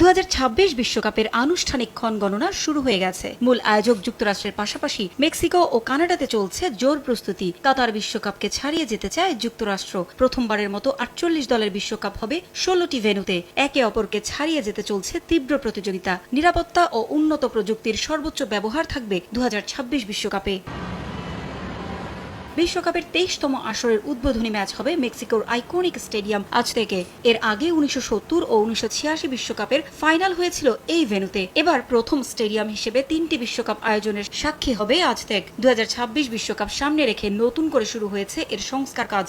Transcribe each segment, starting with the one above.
দু বিশ্বকাপের আনুষ্ঠানিক ক্ষণ গণনা শুরু হয়ে গেছে। মূল আয়োজক যুক্তরাষ্ট্রের পাশাপাশি মেক্সিকো ও কানাডাতে চলছে জোর প্রস্তুতি। কাতার বিশ্বকাপকে ছাড়িয়ে যেতে চায় যুক্তরাষ্ট্র। প্রথমবারের মতো আটচল্লিশ দলের বিশ্বকাপ হবে ষোলোটি ভেন্যুতে। একে অপরকে ছাড়িয়ে যেতে চলছে তীব্র প্রতিযোগিতা। নিরাপত্তা ও উন্নত প্রযুক্তির সর্বোচ্চ ব্যবহার থাকবে দু বিশ্বকাপে। বিশ্বকাপের তেইশতম আসরের উদ্বোধনী ম্যাচ হবে মেক্সিকোর আইকনিক স্টেডিয়াম। আজ থেকে এর আগে উনিশশো সত্তর ও উনিশশো বিশ্বকাপের ফাইনাল হয়েছিল এই ভেনুতে এবার প্রথম স্টেডিয়াম হিসেবে তিনটি বিশ্বকাপ আয়োজনের সাক্ষী হবে আজ থেকে। দু বিশ্বকাপ সামনে রেখে নতুন করে শুরু হয়েছে এর সংস্কার কাজ।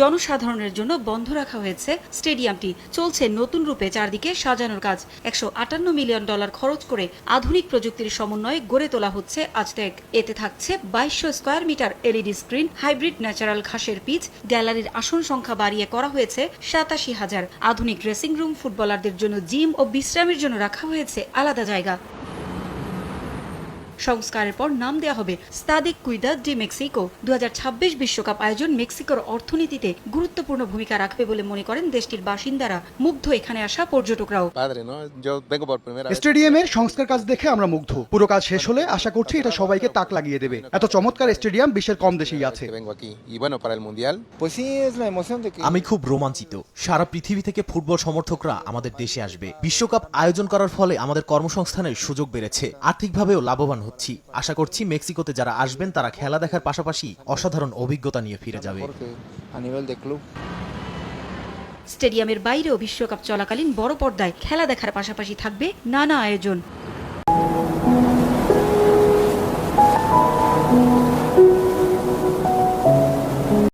জনসাধারণের জন্য বন্ধ রাখা হয়েছে। স্টেডিয়ামটি চলছে নতুন রূপে, চারদিকে সাজানোর কাজ। একশো আটান্ন মিলিয়ন ডলার খরচ করে আধুনিক প্রযুক্তির সমন্বয়ে গড়ে তোলা হচ্ছে আজটেক এতে থাকছে বাইশশো square metre LED screen, hybrid natural ঘাসের পিচ, গ্যালারির আসন সংখ্যা বাড়িয়ে করা হয়েছে সাতাশি হাজার। আধুনিক ড্রেসিং রুম ফুটবলারদের জন্য জিম ও বিশ্রামের জন্য রাখা হয়েছে আলাদা জায়গা। সংস্কারের পর নাম দেওয়া হবে স্তাদিক কুইদা ডি মেক্সিকো। দু বিশ্বকাপ আয়োজন মেক্সিকোর অর্থনীতিতে গুরুত্বপূর্ণ ভূমিকা রাখবে বলে মনে করেন দেশটির বাসিন্দারা মুগ্ধ এখানে আসা পর্যটকরাও. স্টেডিয়ামের সংস্কার কাজ দেখে আমরা মুগ্ধ। পুরো কাজ শেষ হলে আশা করছি এটা সবাইকে তাক লাগিয়ে দেবে। এত চমৎকার স্টেডিয়াম বিশ্বের কম দেশেই আছে. আমি খুব রোমাঞ্চিত। সারা পৃথিবী থেকে ফুটবল সমর্থকরা আমাদের দেশে আসবে। বিশ্বকাপ আয়োজন করার ফলে আমাদের কর্মসংস্থানের সুযোগ বেড়েছে। আর্থিকভাবেও লাভবান হচ্ছি। আশা করছি মেক্সিকোতে যারা আসবেন, তারা খেলা দেখার পাশাপাশি অসাধারণ অভিজ্ঞতা নিয়ে ফিরে যাবে। স্টেডিয়ামের বাইরেও বিশ্বকাপ চলাকালীন বড় পর্দায় খেলা দেখার পাশাপাশি থাকবে নানা আয়োজন।